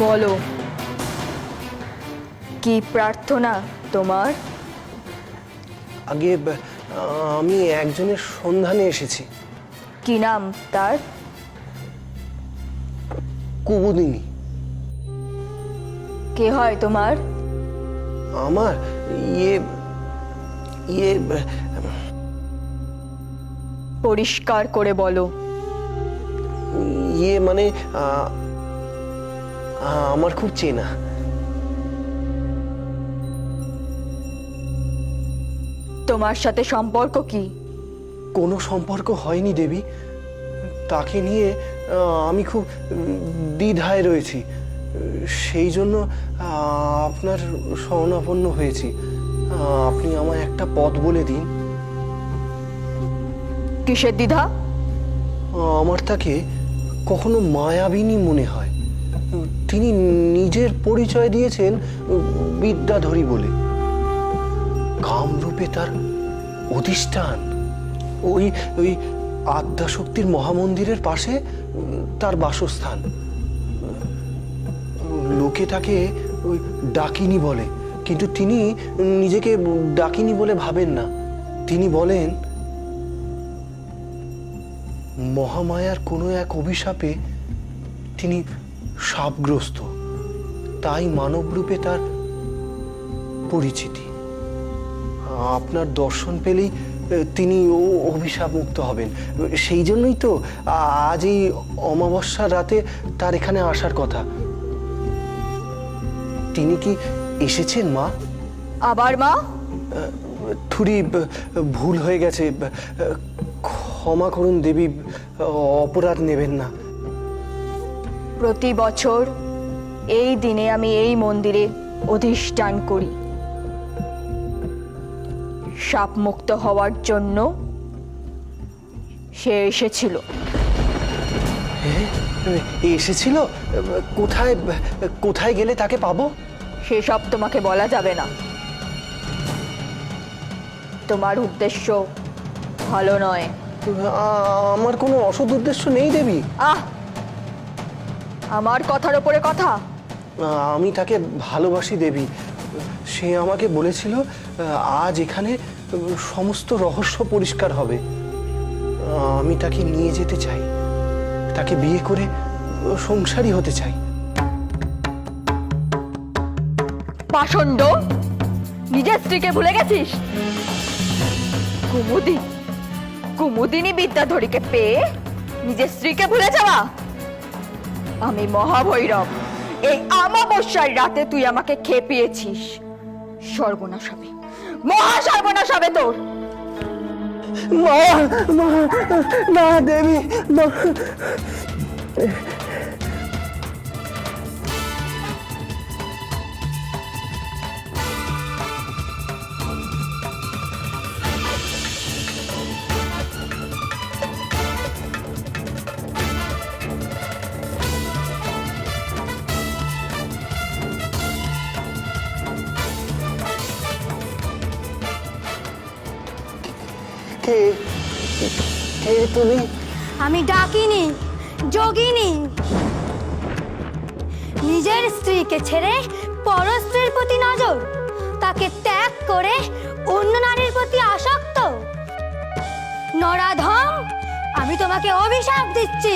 বলো। কি প্রার্থনা তোমার? আগে আমি একজনের সন্ধানে এসেছি। কি নাম তার? কুবুদিনী। কে হয় তোমার? আমার? ইয়ে ইয়ে পরিষ্কার করে বলো। ইয়ে মানে আমার খুব চেনা। তোমার সাথে সম্পর্ক কি? কোনো সম্পর্ক হয়নি দেবী। তাকে নিয়ে আমি খুব দ্বিধায় রয়েছি। সেই জন্য আপনার শরণাপন্ন হয়েছি। আপনি আমায় একটা পথ বলে দিন। কিসের দ্বিধা? আমার তাকে কখনো মায়াবিনী মনে হয়। তিনি নিজের পরিচয় দিয়েছেন বিদ্যাধরী বলে। কামরূপে তার অধিষ্ঠান। ওই ওই আদ্যাশক্তির মহামন্দিরের পাশে তার বাসস্থান। লোকে তাকে ওই ডাকিনী বলে। কিন্তু তিনি নিজেকে ডাকিনী বলে ভাবেন না। তিনি বলেন, মহামায়ার কোনো এক অভিশাপে তিনি সাপগ্রস্ত। তাই মানবরূপে তার পরিচিতি। আপনার দর্শন পেলেই তিনি ও অভিশাপ মুক্ত হবেন। সেই জন্যই তো আজ এই অমাবস্যার রাতে তার এখানে আসার কথা। তিনি কি এসেছেন মা? আবার মা? থুরি ভুল হয়ে গেছে। ক্ষমা করুন দেবী। অপরাধ নেবেন না। প্রতি বছর এই দিনে আমি এই মন্দিরে অধিষ্ঠান করি। সাপ মুক্ত হওয়ার জন্য সে এসেছিল। এসেছিল? কোথায় কোথায় গেলে তাকে পাবো? সেসব তোমাকে বলা যাবে না। তোমার উদ্দেশ্য ভালো নয়। আমার কোনো অসৎ উদ্দেশ্য নেই দেবী। আহ! আমার কথার ওপরে কথা? আমি তাকে ভালোবাসি দেবী। সে আমাকে বলেছিল আজ এখানে সমস্ত রহস্য পরিষ্কার হবে। আমি তাকে নিয়ে যেতে চাই। তাকে বিয়ে করে সংসারী হতে চাই। পাষণ্ড নিজের স্ত্রীকে ভুলে গেছিস? কুমুদি কুমুদিনী বিদ্যাধরীকে পেয়ে নিজের স্ত্রীকে ভুলে যাওয়া? আমি মহাভৈরব। এই আমাবস্যার রাতে তুই আমাকে খেপিয়েছিস। সর্বনাশ হবে। মহা সর্বনাশ হবে তোর। মা মা না দেবী কে কে তুমি। আমি ডাকিনি, যোগিনী। নিজের স্ত্রীকে ছেড়ে পর প্রতি নজর, তাকে ত্যাগ করে অন্য নারীর প্রতি আসক্ত। নরাধম, আমি তোমাকে অভিশাপ দিচ্ছি।